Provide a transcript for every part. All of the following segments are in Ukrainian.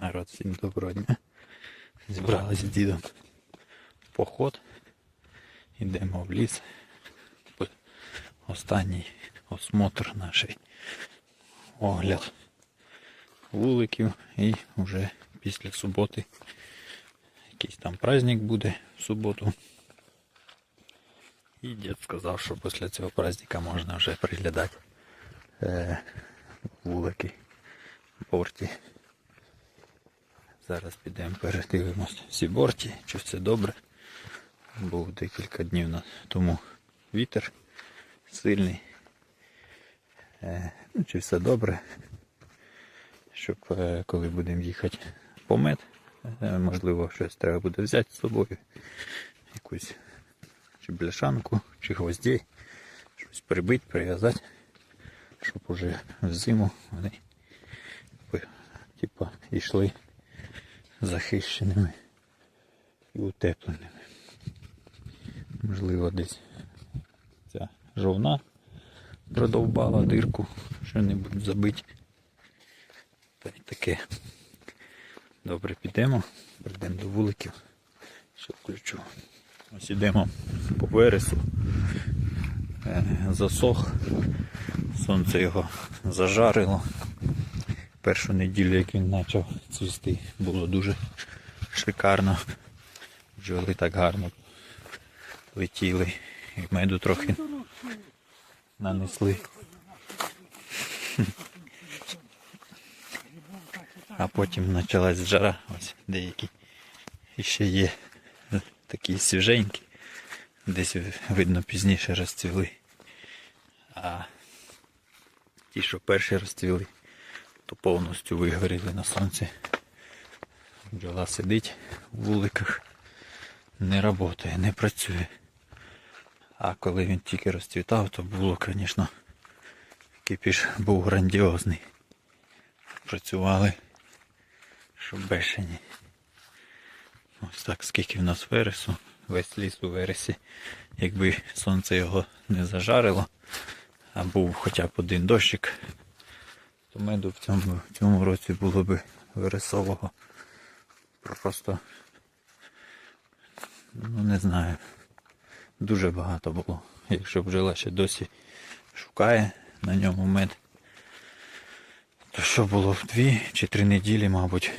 Народ, всім доброго дня. Зібрались з дідом в поход. Йдемо в ліс. Останній осмотр наш огляд вуликів і вже після суботи якийсь там праздник буде в суботу. І дід сказав, що після цього праздника можна вже приглядати е, вулики в порті. Зараз підемо передивимось всі борті, чи все добре. Був декілька днів тому вітер сильний. Е, ну, чи все добре. Щоб е, коли будемо їхати по мед, е, можливо, щось треба буде взяти з собою. Якусь чи бляшанку, чи гвоздей, щось прибити, прив'язати, щоб уже в зиму вони типа йшли захищеними і утепленими. Можливо, десь ця жовна продовбала дирку, що-небудь забить. Та й таке. Добре, підемо, прийдемо до вуликів. Все включу. Ось ідемо по вересу. Е, Засох. Сонце його зажарило. Першу неділю, як він почав цвісти, було дуже шикарно. Бджоли так гарно летіли. І меду трохи нанесли. А потім почалась жара, ось деякі ще є такі свіженькі, десь видно пізніше розцвіли. А ті, що перші розцвіли, то повністю вигоріли на сонці. Бджола сидить у вуликах, не працює, не працює. А коли він тільки розцвітав, то було, звісно, кипіш був грандіозний. Працювали, що бешені. Ось так, скільки в нас вересу, весь ліс у вересі. Якби сонце його не зажарило, а був хоча б один дощик, меду в цьому, в цьому році було б вересового. Просто, ну не знаю, дуже багато було. Якщо бджола ще досі шукає на ньому мед, то що було в дві чи три неділі, мабуть,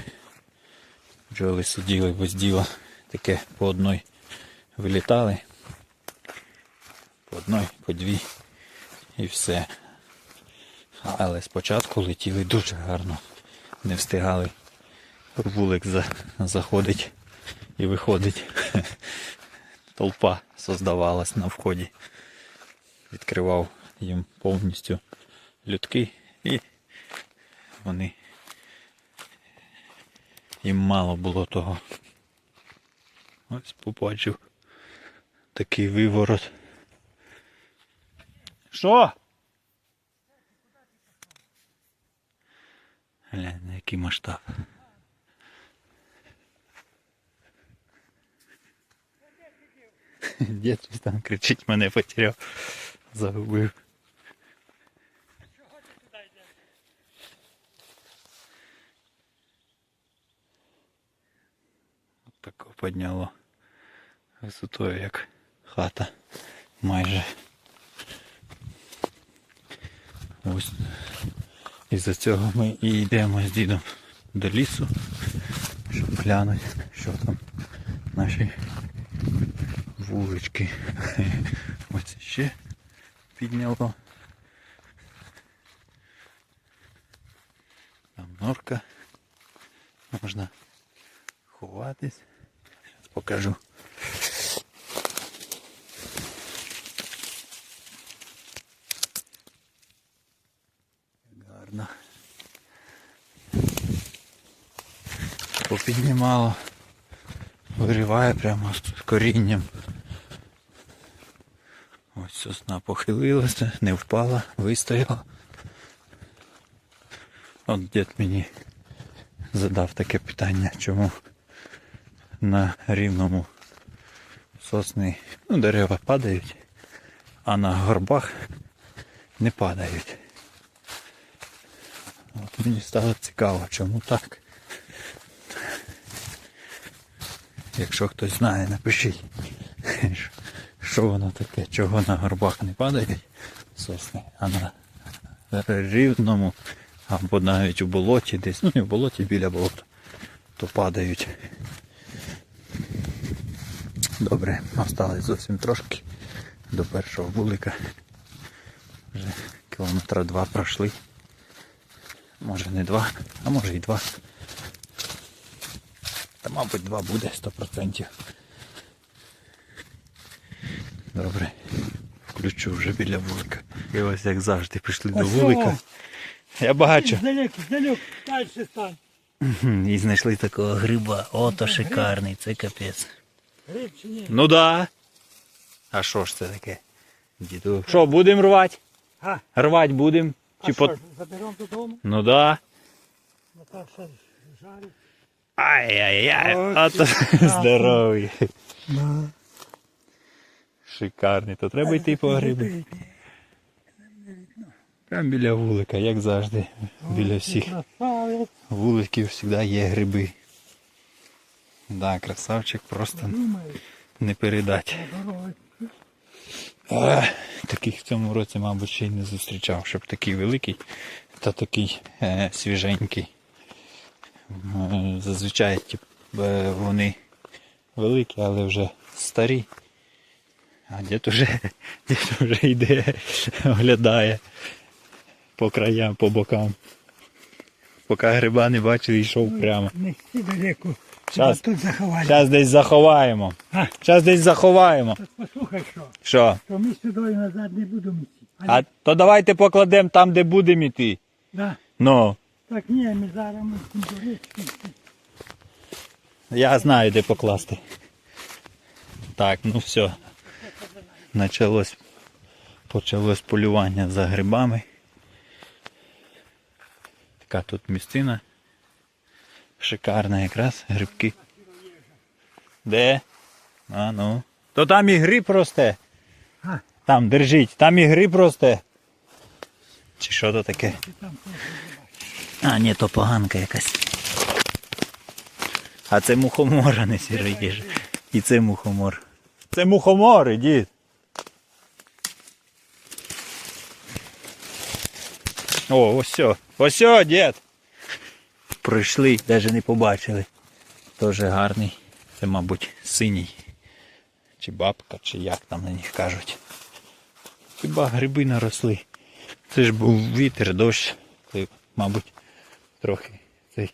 бджоли сиділи без діла, таке по одной вилітали, по одной, по дві і все. Але спочатку летіли дуже гарно, не встигали вулик за, заходить і виходить. Толпа создавалась на вході. Відкривав їм повністю людки і вони їм мало було того. Ось побачив такий виворот. Що? Глянь, який масштаб. Дід там кричить, мене потеряв, загубив. Тако підняло висотою, як хата майже. Ось із-за цього ми і йдемо з дідом до лісу, щоб глянути, що там наші вулички. Ось ще підняло. Там норка. Можна ховатись. Зараз покажу. Попіднімало. Вириває прямо з корінням. Ось сосна похилилася, не впала, вистояла. От дід мені задав таке питання, чому на рівному сосни ну, дерева падають, а на горбах не падають. От мені стало цікаво, чому так. Якщо хтось знає, напишіть, що воно таке, чого на горбах не падають сосни, а на рівному або навіть у болоті десь, ну не в болоті біля болота, то падають. Добре, осталось зовсім трошки до першого вулика. Вже кілометра два пройшли. Може не два, а може і два. Та мабуть два буде 100%. Добре. Включу вже біля вулика. І ось як завжди прийшли до вулика. Я бачу. Здалеку, здалеку, далі стань. І знайшли такого гриба. Ото шикарний, це капець. Гриб чи ні? Ну да. А що ж це таке? Діду. Що, будемо рвати? А, Рвати будемо? а Чи що по... ж, заберемо додому? Ну да. Наташа жарить. Ай-яй-яй. Ото здоровий. Да. Шикарний. То треба йти по гриби. Прямо біля вулика, як завжди. Біля всіх вуликів завжди є гриби. Да, красавчик просто не передати. Е, Таких в цьому році, мабуть, ще й не зустрічав, щоб такий великий та такий е, свіженький. Зазвичай е, вони великі, але вже старі. А дід уже, дід вже йде, оглядає по краям, по бокам. Поки гриба не бачив, йшов прямо. Не далеко. Щас. Тут. Зараз десь заховаємо. Зараз десь заховаємо. так послухай що. Що? Що ми сюди назад не будемо йти. А то давайте покладемо там, де будемо йти. Да. Ну, Так ні, ми зараз ми до я знаю, де покласти. Так, ну все. Началось, почалось полювання за грибами. Така тут місцина. Шикарна якраз грибки. Де? А ну. То там і гриб росте. Там, держіть, там і гриб росте. Чи що то таке? А, ні, то поганка якась. А це мухомор, а не сірий їжа. І це мухомор. Це мухомори, дід. О, ось все. Ось все, дід. Пройшли, навіть не побачили. Тоже гарний. Це, мабуть, синій. Чи бабка, чи як там на них кажуть. Хіба гриби наросли. Це ж був вітер, дощ. Це, мабуть, трохи цей.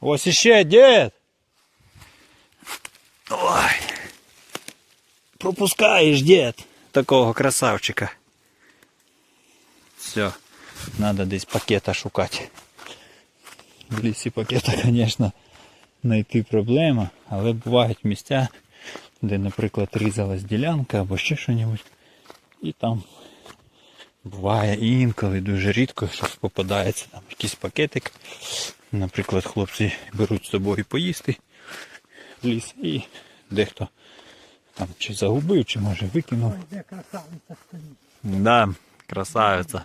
Ось іще, дід! Ой. Пропускаєш, дід, такого красавчика. Все, треба десь пакета шукати. В лісі пакета, звісно, знайти проблема, але бувають місця, де, наприклад, різалась ділянка або ще щось. І там буває інколи дуже рідко щось попадається, там якийсь пакетик. Наприклад, хлопці беруть з собою поїсти в ліс і дехто там чи загубив, чи може викинув. Ой, де красавиця стоїть. Да, красавиця.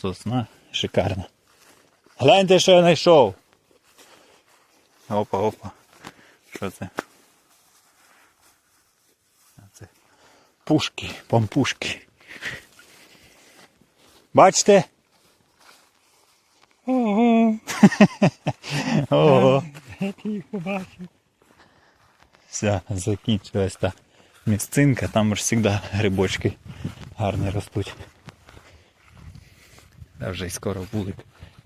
Сосна шикарна. Гляньте, що я знайшов. Опа, опа. Що це? Це пушки, пампушки. Бачите? Ого, Ого. я. Все, закінчилась та місцинка, там ж завжди грибочки гарні ростуть. Та вже й скоро вулик.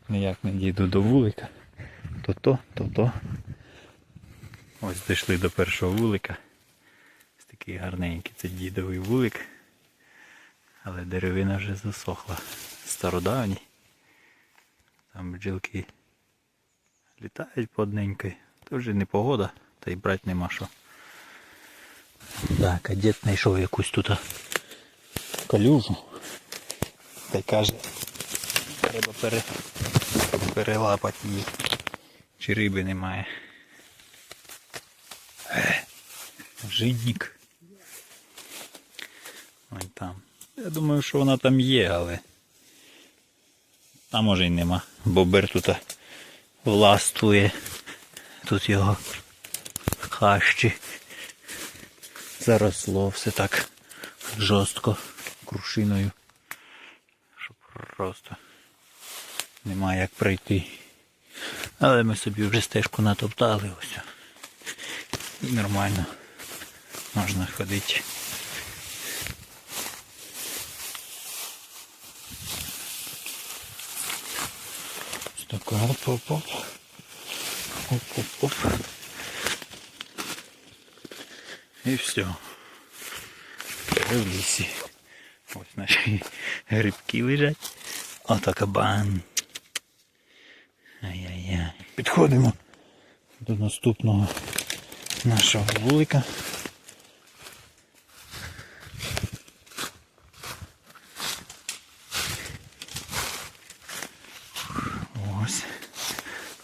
Ніяк не дійду до вулика. То то, то то. Ось дійшли до першого вулика. Ось такий гарненький це дідовий вулик. Але деревина вже засохла. Стародавній. Там бджілки літають подненьки. То вже не погода, та й брати нема що. Так, а дід знайшов якусь тут калюжу. Та й каже, треба пере... перелапати її. Чи риби немає. Е, Жидник. Ось там. Я думаю, що вона там є, але. А може й нема. Бо бер тут властвує. Тут його хащі. Заросло все так жорстко крушиною. Що просто немає як пройти. Але ми собі вже стежку натоптали ось. І нормально можна ходити. Ось Так, оп-оп-оп. Оп-оп-оп. І все. Вже в лісі. Ось наші грибки лежать. Ото кабан. Ай-яй-яй. Підходимо до наступного нашого вулика.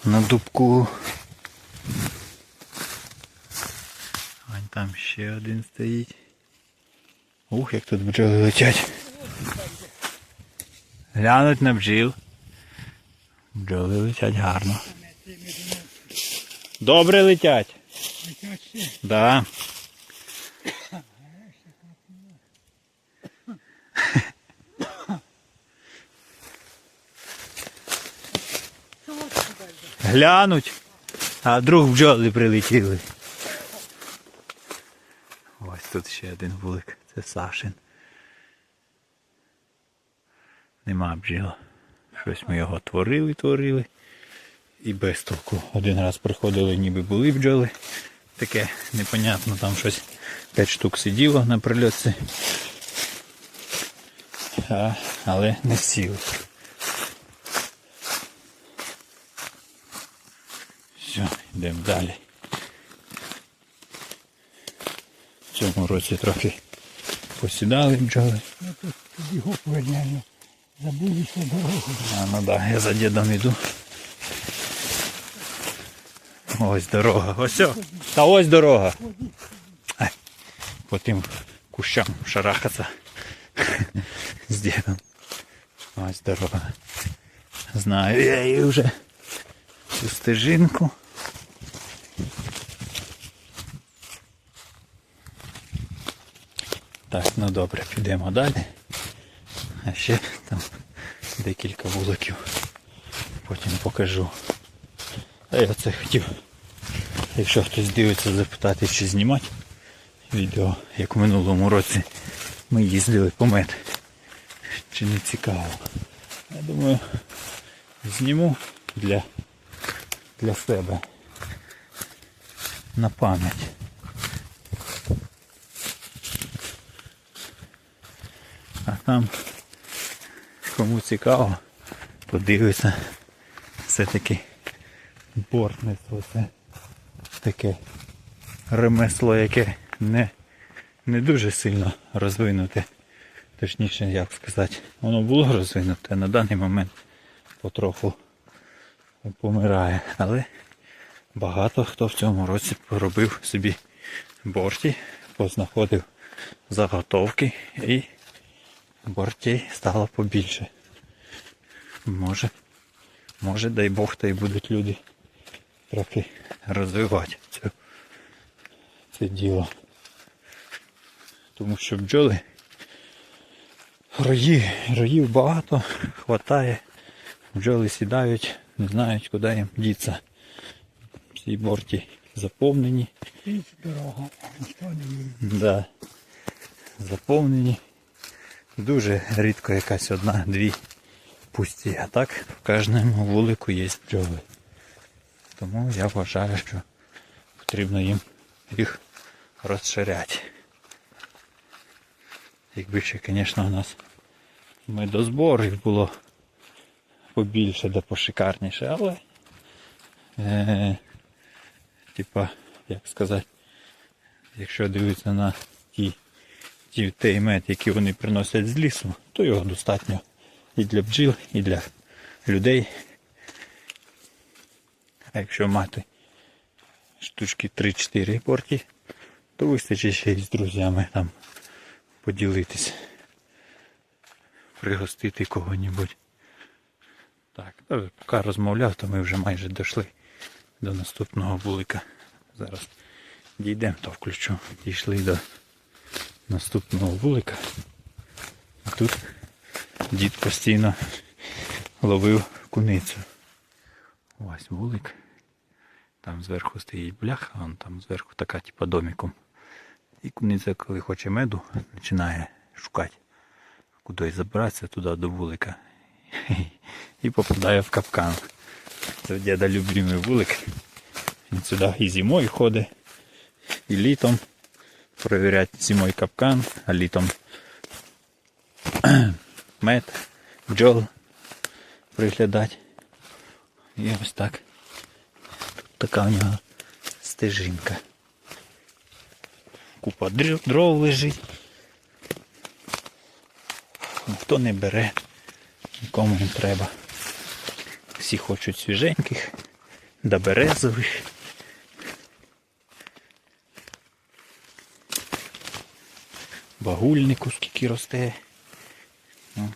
На дубку. Ань там ще один стоїть. Ух, як тут бджоли летять. Глянуть на бджіл. Бджоли летять гарно. Добре летять. Летять ще. Да. Глянуть, а вдруг бджоли прилетіли. Ось тут ще один вулик. Це Сашин. Нема бджіл. Щось ми його творили, творили. І без толку. Один раз приходили, ніби були бджоли. Таке непонятно, там щось 5 штук сиділо на прильотці. Але не сіли. Все, йдемо далі. В цьому році трохи посідали бджоли. Тоді гоп. Забулися дорогу. А, ну да, я за дідом іду. Ось дорога. Ось. о. Та ось дорога. Ай, по тим кущам шарахаться з дідом. Ось дорога. Знаю я її вже. Цю стежинку. Так, ну добре, підемо далі. А ще там декілька вуликів. Потім покажу. А я це хотів, якщо хтось дивиться, запитати, чи знімати відео, як в минулому році ми їздили по мед. Чи не цікаво. Я думаю, зніму для, для себе на пам'ять. Там кому цікаво, подивиться. Все-таки бортництво це таке ремесло, яке не, не дуже сильно розвинуте. Точніше, як сказати, воно було розвинуте, а на даний момент потроху помирає. Але багато хто в цьому році поробив собі борті, познаходив заготовки і бортей стало побільше. Може, може, дай Бог, та й будуть люди трохи розвивати цю, це діло. Тому що бджоли рої, роїв багато, хватає, бджоли сідають, не знають, куди їм діться. Всі борті заповнені. Дорога, ніхто не їде. Да. Заповнені. Дуже рідко якась одна-дві пусті. А так в кожному вулику є бджоли. Тому я вважаю, що потрібно їм їх розширяти. Якби ще, звісно, у нас медозборів було побільше да пошикарніше, але е, типа, як сказати, якщо дивитися на ті, ті той мед, які вони приносять з лісу, то його достатньо і для бджіл, і для людей. А якщо мати штучки 3-4 порті, то вистачить ще й з друзями там поділитись, пригостити кого-небудь. Так, поки розмовляв, то ми вже майже дійшли до наступного вулика. Зараз Дійдемо, то включу. Дійшли до наступного вулика. А тут дід постійно ловив куницю. Ось вулик. Там зверху стоїть бляха, а вон там зверху така, типа домиком. І куниця, коли хоче меду, починає шукати, куди забратися туди до вулика. І попадає в капкан. Це діда любимий вулик. Він сюди і зимою ходить, і літом перевіряти зимою капкан, а літом мед, бджол приглядати. І ось так. Тут така в нього стежинка. Купа дров, лежить. Ніхто не бере, нікому не треба. Всі хочуть свіженьких, да Багульнику скільки росте. Ну,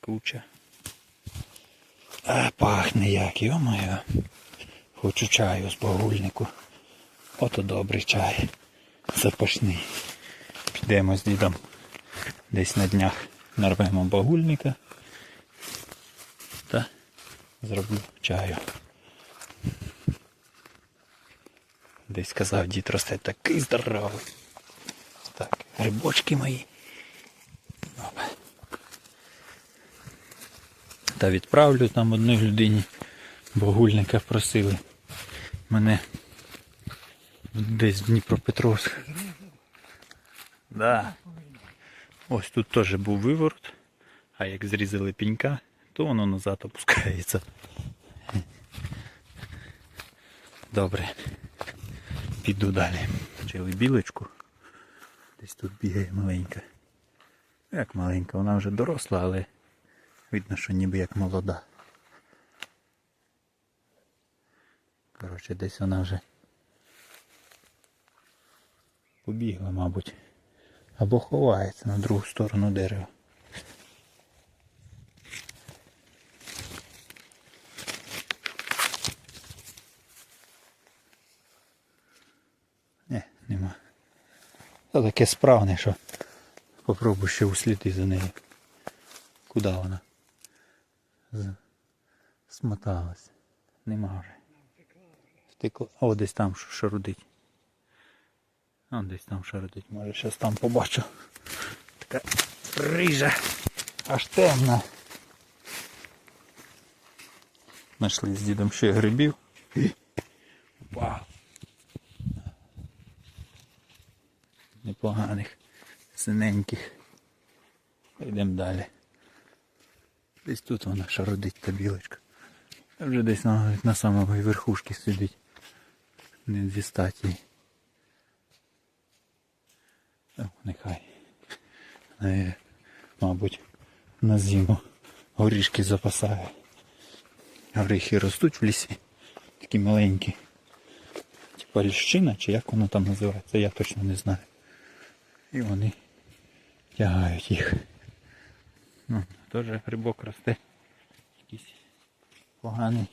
куча. А пахне як, йо-моє. Хочу чаю з багульнику. Ото добрий чай. Запашний. Підемо з дідом десь на днях нарвемо багульника. Та зроблю чаю. Десь казав, дід росте такий здоровий. Грибочки мої. Та відправлю там одній людині. Багульника просили. Мене десь Дніпропетровськ. Да. Ось тут теж був виворот, а як зрізали пінька, то воно назад опускається. Добре. Піду далі. Вчили білочку. Десь тут бігає маленька. Як маленька, вона вже доросла, але видно, що ніби як молода. Коротше, десь вона вже побігла, мабуть. Або ховається на другу сторону дерева. Не, нема. Та таке справне, що попробуй ще усліди за нею. Куди вона? Смоталась. Нема вже. Втекла. О, десь там шарудить. А десь там шарудить. Може щас там побачу. Така рижа. Аж темна. Знайшли з дідом ще грибів. Вау. Непоганих, синеньких. Йдемо далі. Десь тут вона шародить та білочка. Вже десь на, на самої верхушці сидить. Не дістать її. О, нехай. Е, мабуть, на зиму горішки запасає. Горіхи ростуть в лісі. Такі маленькі. Типа ліщина, чи як воно там називається, я точно не знаю. І вони тягають їх. Ну, теж грибок росте. Якийсь поганий.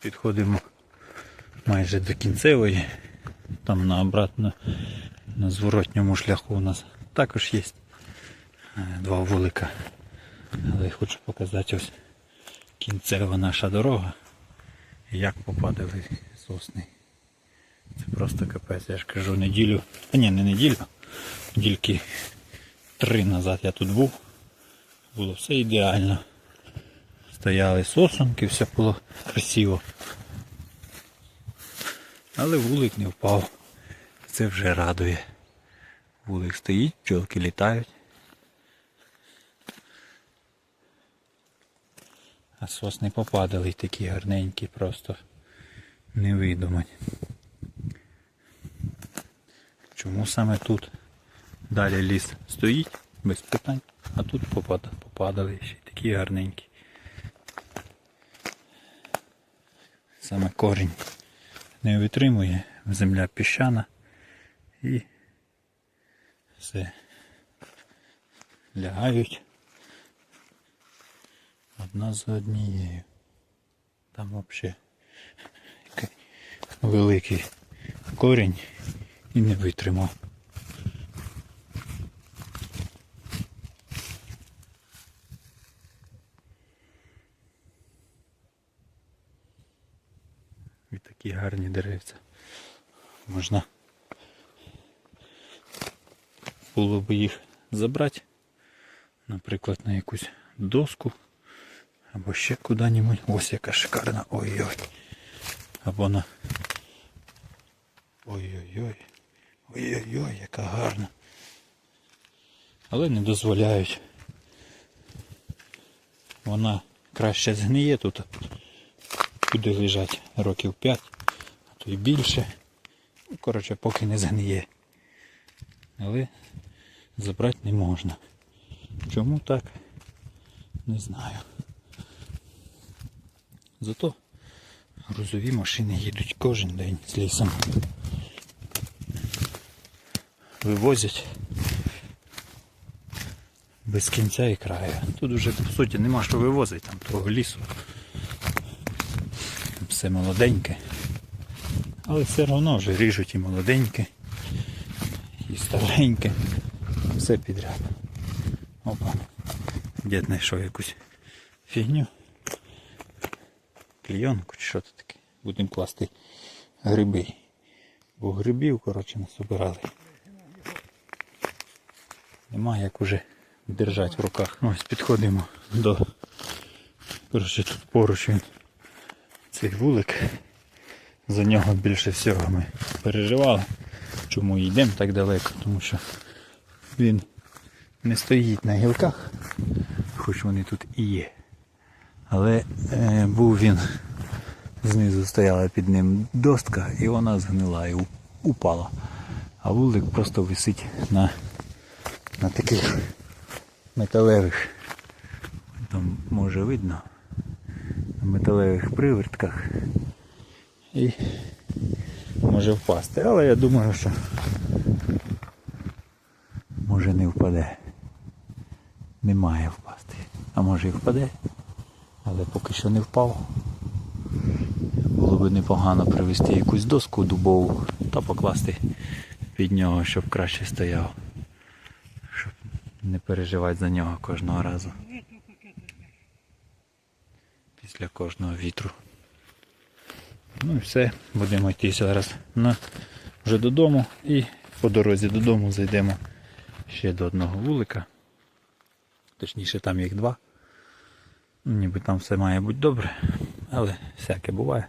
Підходимо майже до кінцевої. Там на обратно, на зворотньому шляху у нас також є е, два вулика. Але я хочу показати ось кінцева наша дорога. Як попадали сосни. Просто капець, я ж кажу неділю. А ні, не неділю. Тільки три назад я тут був. Було все ідеально. Стояли сосунки, все було красиво. Але вулик не впав. Це вже радує. Вулик стоїть, пчелки літають. А сосни попадали такі гарненькі, просто невидимі. Чому саме тут? Далі ліс стоїть, без питань, а тут попадали ще такі гарненькі. Саме корінь не витримує, земля піщана і все лягають одна за однією. Там взагалі великий корінь і не витримав. І такі гарні деревця. Можна було б їх забрати, наприклад, на якусь доску або ще куди-небудь. Ось яка шикарна. Ой-ой. Або на. Ой-ой-ой. Ой-ой-ой, яка гарна. Але не дозволяють. Вона краще згниє тут. Буде лежати років 5, а то й більше. Ну, Коротше, поки не згниє. Але забрати не можна. Чому так? Не знаю. Зато грузові машини їдуть кожен день з лісом. Вивозять без кінця і краю. Тут вже по суті нема що вивозити там того лісу. Все молоденьке. Але все одно вже ріжуть і молоденьке, і стареньке. Все підряд. Опа. Дід знайшов якусь фігню. Клійонку чи що це таке. Будемо класти гриби. Бо грибів, коротше, насобирали. Нема як уже держати в руках. Ось підходимо до. Коротше, тут поруч він цей вулик. За нього більше всього ми переживали. Чому йдемо так далеко? Тому що він не стоїть на гілках, хоч вони тут і є. Але е, був він, знизу стояла під ним достка і вона згнила і упала. А вулик просто висить на, на таких металевих, там може видно, на металевих привертках і може впасти. Але я думаю, що може не впаде. Не має впасти. А може і впаде, але поки що не впав. Було б непогано привезти якусь доску дубову та покласти під нього, щоб краще стояв. Не переживати за нього кожного разу. Після кожного вітру. Ну і все, будемо йти зараз на, вже додому і по дорозі додому зайдемо ще до одного вулика. Точніше там їх два. Ніби там все має бути добре, але всяке буває.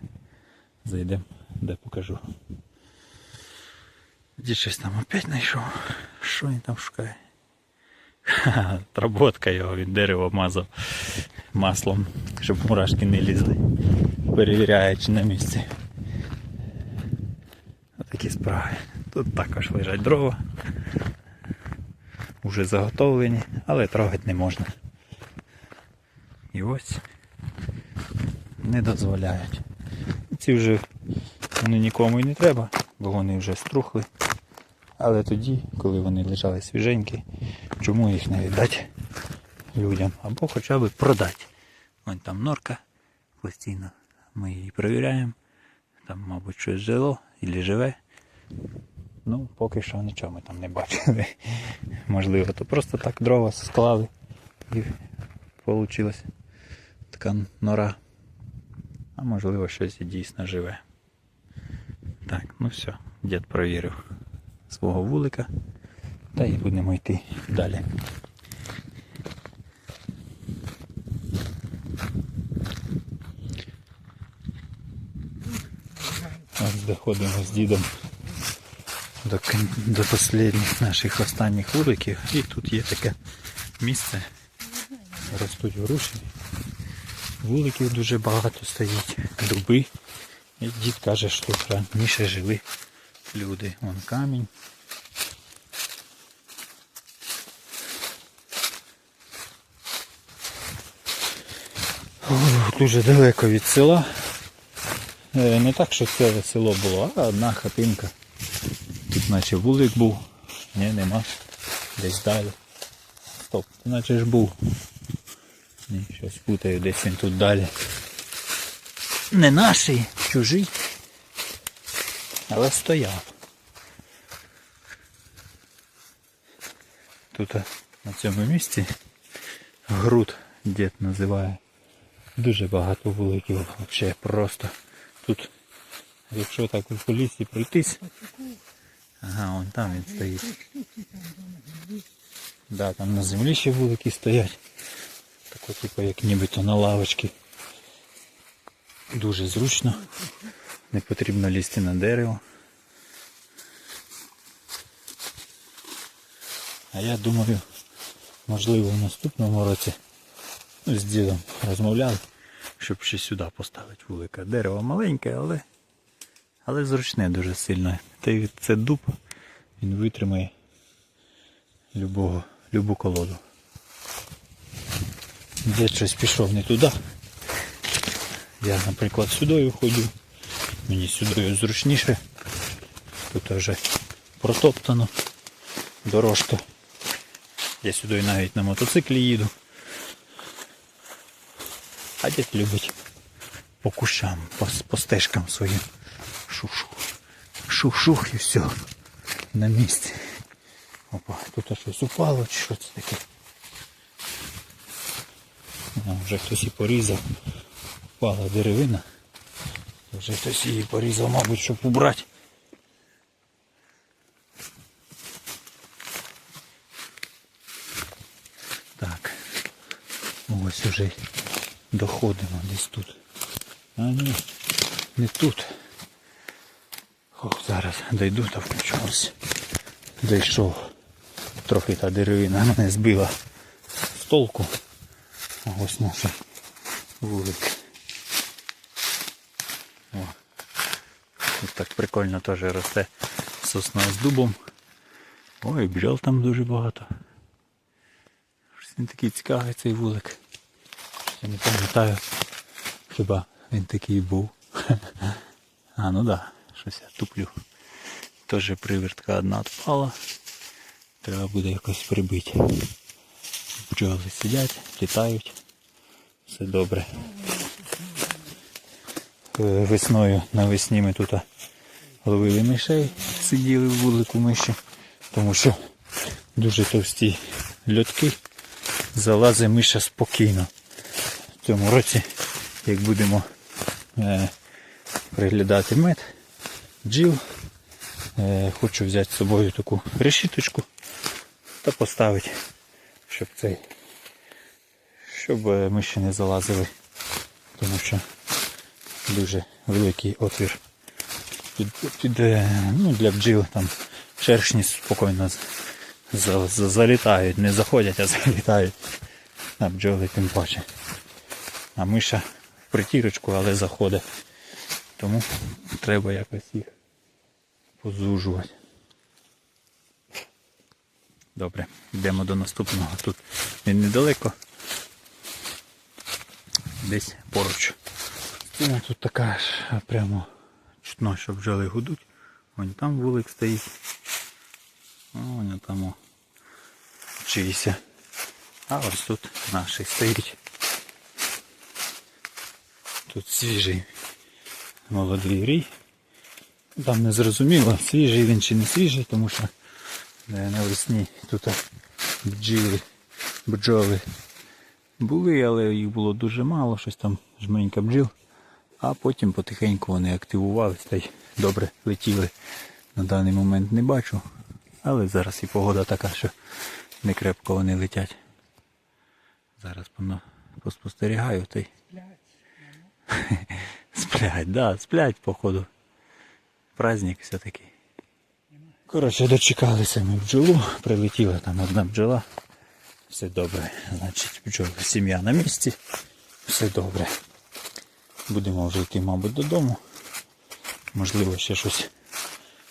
Зайдемо, де покажу. Дід щось там опять знайшов. Що він там шукає? Тработка його, він дерево мазав маслом, щоб мурашки не лізли. Перевіряє, чи на місці. Отакі справи. Тут також лежать дрова. Уже заготовлені, але трогати не можна. І ось не дозволяють. Ці вже вони нікому і не треба, бо вони вже струхли. Але тоді, коли вони лежали свіженькі, чому їх не віддати людям? Або хоча б продати. Вон там норка постійно. Ми її перевіряємо. Там, мабуть, щось жило або живе. Ну, поки що нічого ми там не бачили. Можливо, то просто так дрова склали і вийшла така нора. А можливо щось дійсно живе. Так, ну все, дід провірив свого вулика. Та і будемо йти далі. Ось доходимо з дідом до, до останніх наших останніх вуликів. І тут є таке місце. Ростуть груші. Вуликів дуже багато стоїть, дуби. І дід каже, що раніше жили люди. Вон камінь. Дуже далеко від села. Е, Не так, що ціле село було, а одна хатинка. Тут наче вулик був. Ні, нема. Десь далі. Стоп, наче ж був. Ні, щось путаю, десь він тут далі. Не наший. чужий, але стояв. Тут на цьому місці груд дід називає. Дуже багато вуликів взагалі просто. Тут, якщо так по лісі пройтись, ага, вон там він стоїть. Да, там на землі ще вулики стоять. Тако, типу, як нібито на лавочці. Дуже зручно. Не потрібно лізти на дерево. А я думаю, можливо в наступному році ну, з дідом розмовляли, щоб ще сюди поставити вулика. Дерево маленьке, але, але зручне дуже сильно. Та й це дуб, він витримає любого, любу колоду. Дід щось пішов не туди. Я, наприклад, сюди ходю. Мені сюди зручніше. Тут вже протоптано дорожка. Я сюди навіть на мотоциклі їду. А дід любить по кущам, по, по стежкам своїм. Шух-шух. Шух-шух і все. На місці. Опа, тут щось упало чи що це таке. А, вже хтось і порізав. Впала деревина. Вже хтось її порізав, мабуть, щоб убрати. Так. Ось уже доходимо десь тут. А ні, не тут. Ох, зараз дойду та включусь. Дійшов. Трохи та деревина мене збила з толку. А ось наша вулик. О. Тут так прикольно теж росте сосна з дубом. Ой, бджол там дуже багато. Щось він такий цікавий цей вулик. Я не пам'ятаю, хіба він такий був. А, ну да, щось я туплю. Теж привертка одна відпала. Треба буде якось прибити. Бджоли сидять, літають. Все добре. Е, Весною навесні ми тут ловили мишей, сиділи в вулику миші, тому що дуже товсті льотки залазить миша спокійно. Цьому році, як будемо е, приглядати мед, бджіл, е, хочу взяти з собою таку решіточку та поставити, щоб цей, щоб е, миші не залазили, тому що дуже великий отвір під, під, е, ну, для бджіл там шершні спокійно за, за, залітають, не заходять, а залітають. А бджоли тим паче. А миша в притірочку, але заходить. Тому треба якось їх позужувати. Добре, йдемо до наступного. Тут він недалеко. Десь поруч. Стіна тут така ж прямо чутно, що бджоли гудуть. Вон там вулик стоїть. Вон там о, чийся. А ось тут наші стоїть. Тут свіжий молодий рій. Там не зрозуміло, свіжий він чи не свіжий, тому що е, навесні тут бджіли, бджоли були, але їх було дуже мало, щось там жменька бджіл. А потім потихеньку вони активувались та й добре летіли. На даний момент не бачу. Але зараз і погода така, що не крепко вони летять. Зараз поспостерігаю та й сплять, да, сплять, походу. Праздник все-таки. Коротше, дочекалися ми бджолу, прилетіла там одна бджола. Все добре. Значить, бджоли, сім'я на місці. Все добре. Будемо вже йти, мабуть, додому. Можливо, ще щось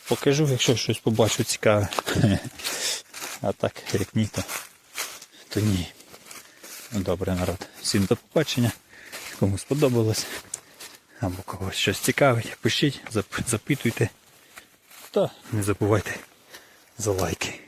покажу, якщо щось побачу цікаве. А так, як ні, то, то ні. Ну, добре, народ. Всім до побачення. Кому сподобалось. Або когось щось цікавить, пишіть, запитуйте. Та не забувайте за лайки.